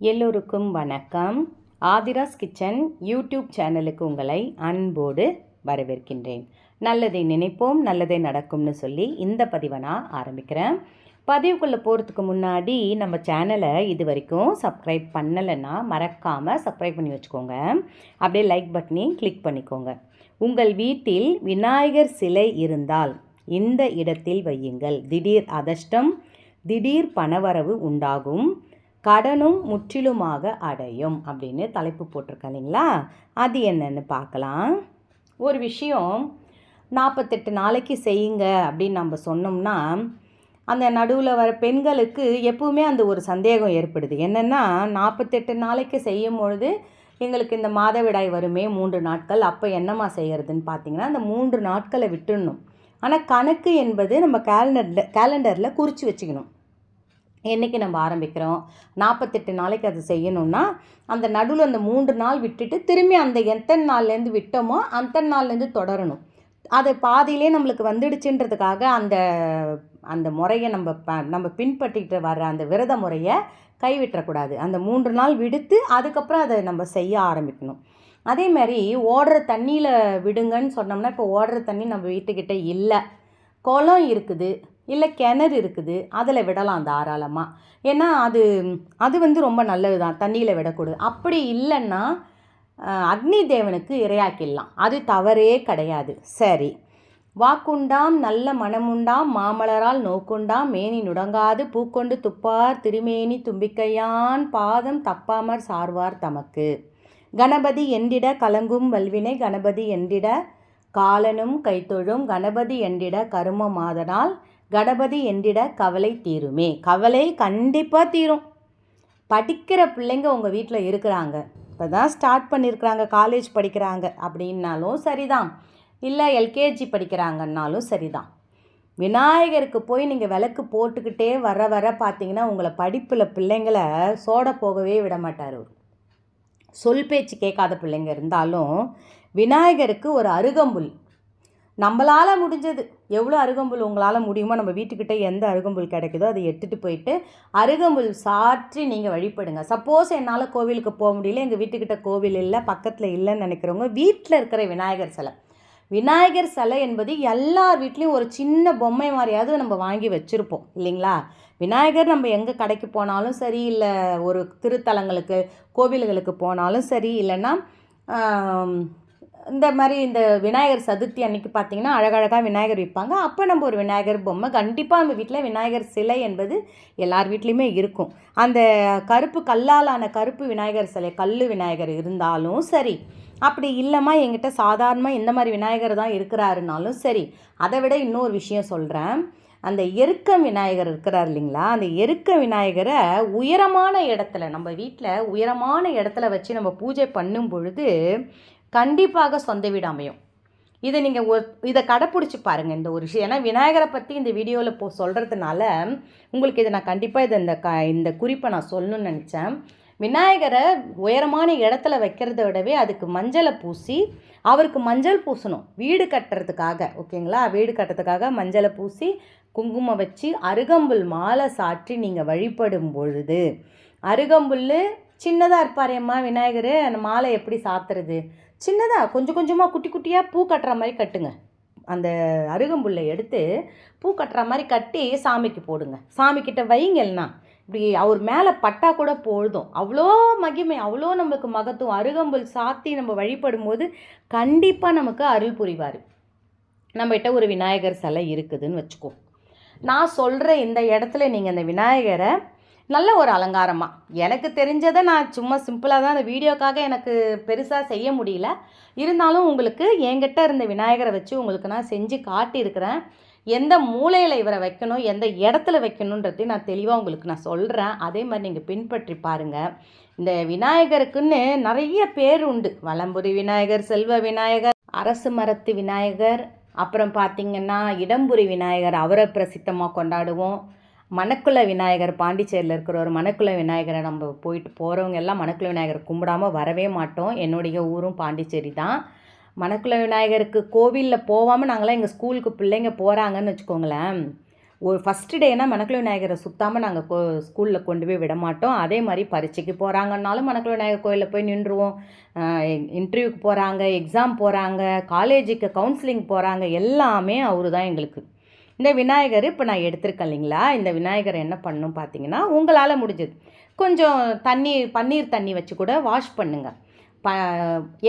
எல்லோருக்கும் வணக்கம். Aadhira's kitchen YouTube சேனலுக்கு உங்களை அன்போடு வரவேற்கின்றேன். நல்லதை நினைப்போம் நல்லதே நடக்கும்னு சொல்லி இந்த பதிவை நான் ஆரம்பிக்கிறேன். பதிவுக்குள்ளே போகிறதுக்கு முன்னாடி நம்ம சேனலை இது வரைக்கும் சப்ஸ்கிரைப் பண்ணலைன்னா மறக்காமல் சப்ஸ்கிரைப் பண்ணி வச்சுக்கோங்க. அப்படியே லைக் பட்டனையும் கிளிக் பண்ணிக்கோங்க. உங்கள் வீட்டில் விநாயகர் சிலை இருந்தால் இந்த இடத்தில் வையுங்கள். திடீர் அதிர்ஷ்டம் திடீர் பணவரவு உண்டாகும். கடனும் முற்றிலுமாக அடையும் அப்படின்னு தலைப்பு போட்டிருக்கேன் இல்லைங்களா? அது என்னன்னு பார்க்கலாம். ஒரு விஷயம் நாற்பத்தெட்டு நாளைக்கு செய்யுங்க அப்படின்னு நம்ம சொன்னோம்னா அந்த நடுவில் வர பெண்களுக்கு எப்பவுமே அந்த ஒரு சந்தேகம் ஏற்படுது. என்னென்னா நாற்பத்தெட்டு நாளைக்கு செய்யும் பொழுது எங்களுக்கு இந்த மாதவிடாய் வருமே மூன்று நாட்கள் அப்போ என்னம்மா செய்கிறதுன்னு பார்த்தீங்கன்னா அந்த மூன்று நாட்களை விட்டுடணும் ஆனால் கணக்கு என்பது நம்ம கேலண்டரில் கேலண்டரில் குறித்து வச்சுக்கணும். என்றைக்கு நம்ம ஆரம்பிக்கிறோம்? நாற்பத்தெட்டு நாளைக்கு அது செய்யணும்னா அந்த நடுவில் அந்த மூன்று நாள் விட்டுட்டு திரும்பி அந்த எத்தனை நாள்லேருந்து விட்டோமோ அந்த நாள்லேருந்து தொடரணும். அது பாதியிலே நம்மளுக்கு வந்துடுச்சுன்றதுக்காக அந்த அந்த முறையை நம்ம ப நம்ம பின்பற்றிட்டு வர்ற அந்த விரத முறையை கைவிட்டக்கூடாது அந்த மூன்று நாள் விடுத்து அதுக்கப்புறம் அதை நம்ம செய்ய ஆரம்பிக்கணும். அதே மாதிரி ஓடுற தண்ணியில் விடுங்கன்னு சொன்னோம்னா இப்போ ஓடுற தண்ணி நம்ம வீட்டுக்கிட்ட இல்லை. குளம் இருக்குது. இல்லை கிணறு இருக்குது அதில் விடலாம் தாராளமாக ஏன்னா அது அது வந்து ரொம்ப நல்லது தான் தண்ணியில் விடக்கூடாது. அப்படி இல்லைன்னா அக்னி தேவனுக்கு இரையாக்கிடலாம். அது தவறே கிடையாது. சரி. வாக்குண்டாம் நல்ல மனமுண்டாம் மாமலரால் நோக்குண்டாம் மேனி நுடங்காது பூக்கொண்டு துப்பார் திருமேனி தும்பிக்கையான் பாதம் தப்பாமற் சார்வார் தமக்கு. கணபதி என்றிட கலங்கும் வல்வினை கணபதி என்றிட காலனும் கைத்தொழும் கணபதி என்றிட கரும மாதனால் கணபதி என்றிட கவலை தீருமே. கவலை கண்டிப்பாக தீரும். படிக்கிற பிள்ளைங்க உங்கள் வீட்டில் இருக்கிறாங்க. இப்போ தான் ஸ்டார்ட் பண்ணியிருக்கிறாங்க காலேஜ் படிக்கிறாங்க அப்படின்னாலும் சரிதான். இல்லை எல்கேஜி படிக்கிறாங்கன்னாலும் சரிதான். விநாயகருக்கு போய் நீங்கள் விளக்கு போட்டுக்கிட்டே வர வர பார்த்தீங்கன்னா உங்களை படிப்பில் பிள்ளைங்களை சோட போகவே விட மாட்டார் அவர். சொல் பேச்சு கேட்காத பிள்ளைங்க இருந்தாலும் விநாயகருக்கு ஒரு அருகம்புல். நம்மளால் முடிஞ்சது. எவ்வளோ அருகம்புல் உங்களால் முடியுமோ நம்ம வீட்டுக்கிட்ட எந்த அருகம்புல் கிடைக்குதோ அதை எடுத்துகிட்டு போயிட்டு அருகம்புல் சாற்றி நீங்கள் வழிபடுங்க. சப்போஸ் என்னால் கோவிலுக்கு போக முடியல எங்கள் வீட்டுக்கிட்ட கோவில் இல்லை பக்கத்தில் இல்லைன்னு நினைக்கிறவங்க வீட்டில் இருக்கிற விநாயகர் சிலை. விநாயகர் சிலை என்பது எல்லார் வீட்லேயும் ஒரு சின்ன பொம்மை மாதிரியாவது நம்ம வாங்கி வச்சுருப்போம் இல்லைங்களா? விநாயகர் நம்ம எங்கே கடைக்கு போனாலும் சரி இல்லை ஒரு திருத்தலங்களுக்கு கோவில்களுக்கு போனாலும் சரி இல்லைன்னா இந்த மாதிரி இந்த விநாயகர் சதுர்த்தி அன்னைக்கு பார்த்தீங்கன்னா அழகழகாக விநாயகர் விற்பாங்க. அப்போ நம்ம ஒரு விநாயகர் பொம்மை கண்டிப்பாக நம்ம வீட்டில் விநாயகர் சிலை என்பது எல்லார் வீட்லேயுமே இருக்கும். அந்த கருப்பு கல்லாலான கருப்பு விநாயகர் சிலை கல் விநாயகர் இருந்தாலும் சரி அப்படி இல்லைம்மா என்கிட்ட சாதாரணமாக இந்த மாதிரி விநாயகர் தான் இருக்கிறாருனாலும் சரி அதை விட இன்னொரு விஷயம் சொல்கிறேன் அந்த எருக்க விநாயகர் இருக்கிறார் இல்லைங்களா? அந்த எருக்க விநாயகரை உயரமான இடத்துல நம்ம வீட்டில் உயரமான இடத்துல வச்சு நம்ம பூஜை பண்ணும் பொழுது கண்டிப்பாக சொந்த வீடு அமையும். இதை நீங்கள் ஒரு இதை கடைப்பிடிச்சி பாருங்கள் இந்த ஒரு விஷயம். ஏன்னா விநாயகரை பற்றி இந்த வீடியோவில் போ சொல்கிறதுனால உங்களுக்கு இதை நான் கண்டிப்பாக இதை இந்த க இந்த குறிப்பை நான் சொல்லணும்னு நினச்சேன். விநாயகரை உயரமான இடத்துல வைக்கிறத விடவே அதுக்கு மஞ்சளை பூசி அவருக்கு மஞ்சள் பூசணும். வீடு கட்டுறதுக்காக ஓகேங்களா? வீடு கட்டுறதுக்காக மஞ்சளை பூசி குங்குமம் வச்சு அருகம்புல் மாலை சாற்றி நீங்கள் வழிபடும் பொழுது அருகம்புல் சின்னதாக இருப்பாரேம்மா விநாயகர் அந்த மாலை எப்படி சாத்துறது? சின்னதாக கொஞ்சம் கொஞ்சமாக குட்டி குட்டியாக பூ கட்டுற மாதிரி கட்டுங்க. அந்த அருகம்புல்லை எடுத்து பூ கட்டுற மாதிரி கட்டி சாமிக்கு போடுங்க. சாமிக்கிட்ட வைங்கள்னா இப்படி அவர் மேலே பட்டா கூட போதும். அவ்வளோ மகிமை அவ்வளோ நமக்கு மகத்துவம். அருகம்புல் சாத்தி நம்ம வழிபடும் போது கண்டிப்பாக நமக்கு அருள் புரிவார். நம்மகிட்ட ஒரு விநாயகர் சிலை இருக்குதுன்னு வச்சுக்கோ. நான் சொல்கிற இந்த இடத்துல நீங்கள் அந்த விநாயகரை நல்ல ஒரு அலங்காரமாக எனக்கு தெரிஞ்சதை நான் சும்மா சிம்பிளாக தான் அந்த வீடியோக்காக எனக்கு பெருசாக செய்ய முடியல. இருந்தாலும் உங்களுக்கு என்கிட்ட இருந்த விநாயகரை வச்சு உங்களுக்கு நான் செஞ்சு காட்டியிருக்கிறேன். எந்த மூலையில் இவரை வைக்கணும் எந்த இடத்துல வைக்கணுன்றதையும் நான் தெளிவாக உங்களுக்கு நான் சொல்கிறேன் அதே மாதிரி நீங்கள் பின்பற்றி பாருங்கள் இந்த விநாயகருக்குன்னு நிறைய பேர் உண்டு. வலம்புரி விநாயகர் செல்வ விநாயகர் அரசு மரத்து விநாயகர் அப்புறம் பார்த்திங்கன்னா இடம்புரி விநாயகர் அவரை பிரசித்தமாக கொண்டாடுவோம். மணக்குள விநாயகர் பாண்டிச்சேரியில் இருக்கிற ஒரு மணக்குள விநாயகரை நம்ம போயிட்டு போகிறவங்க எல்லாம் மணக்குள விநாயகர் கும்பிடாம வரவே மாட்டோம். என்னுடைய ஊரும் பாண்டிச்சேரி தான். மணக்குள விநாயகருக்கு கோவிலில் போகாமல் நாங்களாம் எங்கள் ஸ்கூலுக்கு பிள்ளைங்க போகிறாங்கன்னு வச்சுக்கோங்களேன். ஒரு ஃபஸ்ட்டு டேனால் மணக்குள விநாயகரை சுத்தாமல் நாங்கள் கோ ஸ்கூலில் கொண்டு போய் விட மாட்டோம். அதே மாதிரி பரீட்சைக்கு போகிறாங்கன்னாலும் மணக்குள விநாயகர் கோயிலில் போய் நின்றுவோம். இன்டர்வியூக்கு போகிறாங்க எக்ஸாம் போகிறாங்க காலேஜுக்கு கவுன்சிலிங் போகிறாங்க எல்லாமே அவரு தான் எங்களுக்கு. இந்த விநாயகர் இப்போ நான் எடுத்திருக்கேன் இல்லைங்களா? இந்த விநாயகர் என்ன பண்ணும் பார்த்தீங்கன்னா உங்களால் முடிஞ்சது. கொஞ்சம் தண்ணி பன்னீர் தண்ணி வச்சு கூட வாஷ் பண்ணுங்கள் ப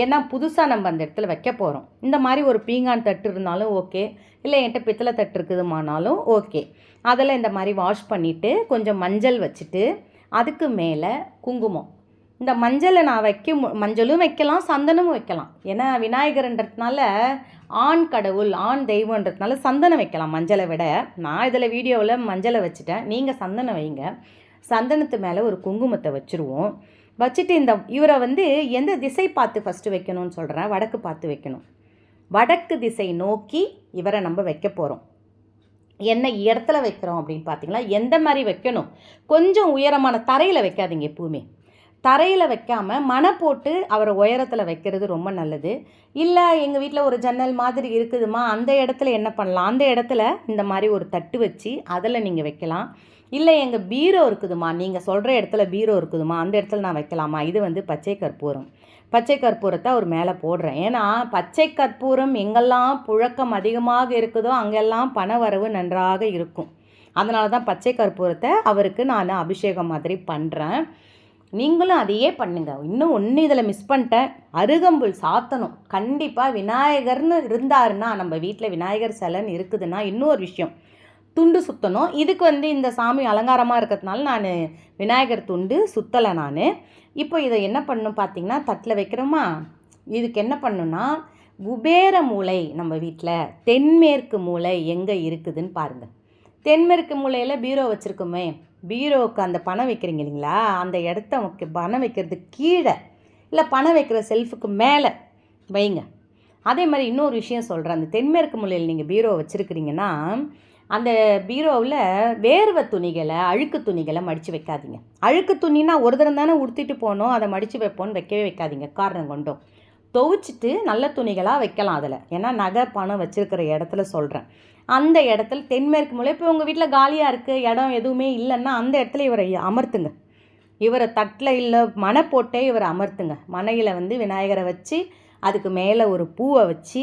ஏன்னா புதுசாக நம்ம அந்த இடத்துல வைக்க போகிறோம் இந்த மாதிரி ஒரு பீங்கான் தட்டு இருந்தாலும் ஓகே. இல்லை என்கிட்ட பித்தளை தட்டு இருக்குதுமானாலும் ஓகே. அதில் இந்த மாதிரி வாஷ் பண்ணிவிட்டு கொஞ்சம் மஞ்சள் வச்சுட்டு அதுக்கு மேலே குங்குமம். இந்த மஞ்சளை நான் வைக்க மஞ்சளும் வைக்கலாம் சந்தனமும் வைக்கலாம். ஏன்னா விநாயகர்ன்றதுனால ஆண் கடவுள் ஆண் தெய்வன்றதுனால சந்தனம் வைக்கலாம் மஞ்சளை விட. நான் இதில் வீடியோவில் மஞ்சளை வச்சுட்டேன். நீங்கள் சந்தனம் வைங்க. சந்தனத்து மேலே ஒரு குங்குமத்தை வச்சுருவோம். வச்சுட்டு இந்த இவரை வந்து எந்த திசை பார்த்து ஃபஸ்ட்டு வைக்கணும்னு சொல்கிறேன் வடக்கு பார்த்து வைக்கணும். வடக்கு திசை நோக்கி இவரை நம்ம வைக்க போகிறோம் என்ன இடத்துல வைக்கிறோம் அப்படின்னு பார்த்தீங்கன்னா எந்த மாதிரி வைக்கணும்? கொஞ்சம் உயரமான தரையில் வைக்காதீங்க எப்பவுமே. தரையில் வைக்காமல் மனை போட்டு அவரை உயரத்தில் வைக்கிறது ரொம்ப நல்லது. இல்லை எங்கள் வீட்டில் ஒரு ஜன்னல் மாதிரி இருக்குதுமா அந்த இடத்துல என்ன பண்ணலாம்? அந்த இடத்துல இந்த மாதிரி ஒரு தட்டு வச்சு அதில் நீங்கள் வைக்கலாம். இல்லை எங்கள் பீரோ இருக்குதுமா நீங்கள் சொல்கிற இடத்துல பீரோ இருக்குதுமா அந்த இடத்துல நான் வைக்கலாமா? இது வந்து பச்சை கற்பூரம். பச்சை கற்பூரத்தை அவர் மேலே போடுறேன். ஏன்னா பச்சை கற்பூரம் எங்கெல்லாம் புழக்கம் அதிகமாக இருக்குதோ அங்கெல்லாம் பண வரவு நன்றாக இருக்கும். அதனால தான் பச்சை கற்பூரத்தை அவருக்கு நான் அபிஷேகம் மாதிரி பண்ணுறேன் நீங்களும் அதையே பண்ணுங்க. இன்னும் ஒன்று இதில் மிஸ் பண்ணிட்டேன். அருகம்புல் சாத்தணும். கண்டிப்பாக விநாயகர்னு இருந்தாருன்னா நம்ம வீட்டில் விநாயகர் சிலைன்னு இருக்குதுன்னா இன்னொரு விஷயம். துண்டு சுற்றணும் இதுக்கு வந்து இந்த சாமி அலங்காரமாக இருக்கிறதுனால நான் விநாயகர் துண்டு சுற்றலை நான். இப்போ இதை என்ன பண்ணணும் பார்த்தீங்கன்னா தட்டில் வைக்கிறோமா? இதுக்கு என்ன பண்ணுன்னா குபேர மூலை நம்ம வீட்டில் தென்மேற்கு மூலை எங்கே இருக்குதுன்னு பாருங்கள் தென்மேற்கு மூலையில் பீரோ வச்சுருக்கோமே. பீரோவுக்கு அந்த பணம் வைக்கிறீங்க இல்லைங்களா? அந்த இடத்த பணம் வைக்கிறது கீழே இல்லை பணம் வைக்கிற செல்ஃபுக்கு மேலே. வைங்க. அதே மாதிரி இன்னொரு விஷயம் சொல்கிறேன் அந்த தென்மேற்கு மூலையில் நீங்கள் பீரோ வச்சுருக்கிறீங்கன்னா அந்த பீரோவில் வேர்வை துணிகளை அழுக்கு துணிகளை மடித்து வைக்காதீங்க. அழுக்கு துணினா ஒரு தரம் தானே உடுத்திட்டு போனோம் அதை மடித்து வைப்போன்னு வைக்கவே வைக்காதீங்க. காரணம் கொண்டோம். துவைச்சிட்டு நல்ல துணிகளாக வைக்கலாம் அதில். ஏன்னா நகை பணம் வச்சுருக்கிற இடத்துல சொல்கிறேன் அந்த இடத்துல தென்மேற்கு மூலை இப்போ உங்கள் வீட்டில் காலியாக இருக்குது இடம் எதுவுமே இல்லைன்னா அந்த இடத்துல இவரை அமர்த்துங்க. இவரை தட்டில் இல்லை மனை போட்டே இவரை அமர்த்துங்க. மனையில் வந்து விநாயகரை வச்சு அதுக்கு மேலே ஒரு பூவை வச்சு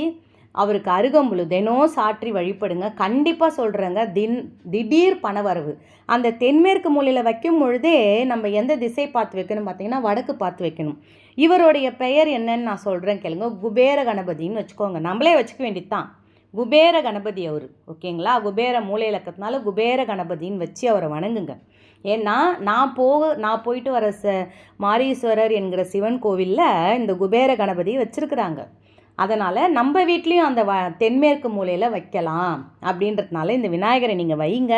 அவருக்கு அருகம்புல் தினம் சாற்றி வழிபடுங்க. கண்டிப்பாக சொல்கிறேங்க தின் திடீர் பணவரவு. அந்த தென்மேற்கு மூலையில் வைக்கும் பொழுதே நம்ம எந்த திசை பார்த்து வைக்கணும் பார்த்தீங்கன்னா வடக்கு பார்த்து வைக்கணும். இவருடைய பெயர் என்னன்னு நான் சொல்கிறேன் கேளுங்க. குபேர கணபதின்னு வச்சுக்கோங்க. நம்மளே வச்சுக்க வேண்டியது தான் குபேர கணபதி அவர் ஓகேங்களா? குபேர மூலை இலக்கத்தினால குபேர கணபதின்னு வச்சு அவரை வணங்குங்க. ஏன்னா நான் போக நான் போயிட்டு வர ச மாரீஸ்வரர் என்கிற சிவன் கோவிலில் இந்த குபேர கணபதி வச்சுருக்குறாங்க. அதனால் நம்ம வீட்லேயும் அந்த வ தென்மேற்கு மூலையில் வைக்கலாம். அப்படின்றதுனால இந்த விநாயகரை நீங்கள் வைங்க.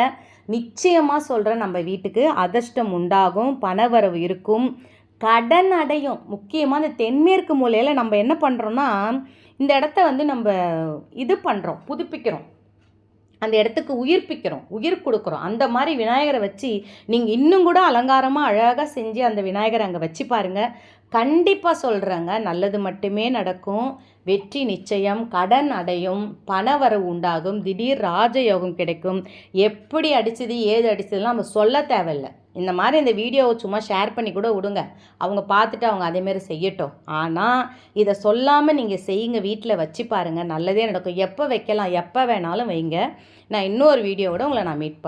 நிச்சயமாக சொல்கிறேன் நம்ம வீட்டுக்கு அதிர்ஷ்டம் உண்டாகும் பணவரவு இருக்கும். கடன் அடையும். முக்கியமாக இந்த தென்மேற்கு மூலையில் நம்ம என்ன பண்ணுறோன்னா இந்த இடத்த வந்து நம்ம இது பண்ணுறோம் புதுப்பிக்கிறோம். அந்த இடத்துக்கு உயிர்ப்பிக்கிறோம் உயிர் கொடுக்குறோம். அந்த மாதிரி விநாயகரை வச்சு நீங்கள் இன்னும் கூட அலங்காரமாக அழகாக செஞ்சு அந்த விநாயகரை அங்கே வச்சு பாருங்கள் கண்டிப்பாக சொல்கிறேங்க நல்லது மட்டுமே நடக்கும். வெற்றி நிச்சயம் கடன் அடையும் பணவரவு உண்டாகும் திடீர் ராஜயோகம் கிடைக்கும். எப்படி அடிச்சது ஏது அடிச்சதுலாம் நம்ம சொல்ல தேவையில்லை. இந்த மாதிரி இந்த வீடியோவை சும்மா ஷேர் பண்ணி கூட விடுங்க. அவங்க பார்த்துட்டு அவங்க அதேமாரி செய்யட்டும். ஆனால் இதை சொல்லாமல் நீங்கள் செய்யுங்க வீட்டில் வச்சு பாருங்கள் நல்லதே நடக்கும். எப்போ வைக்கலாம் எப்போ வேணாலும் வைங்க. நான் இன்னொரு வீடியோவோட உங்களை நான் மீட் பண்ணேன்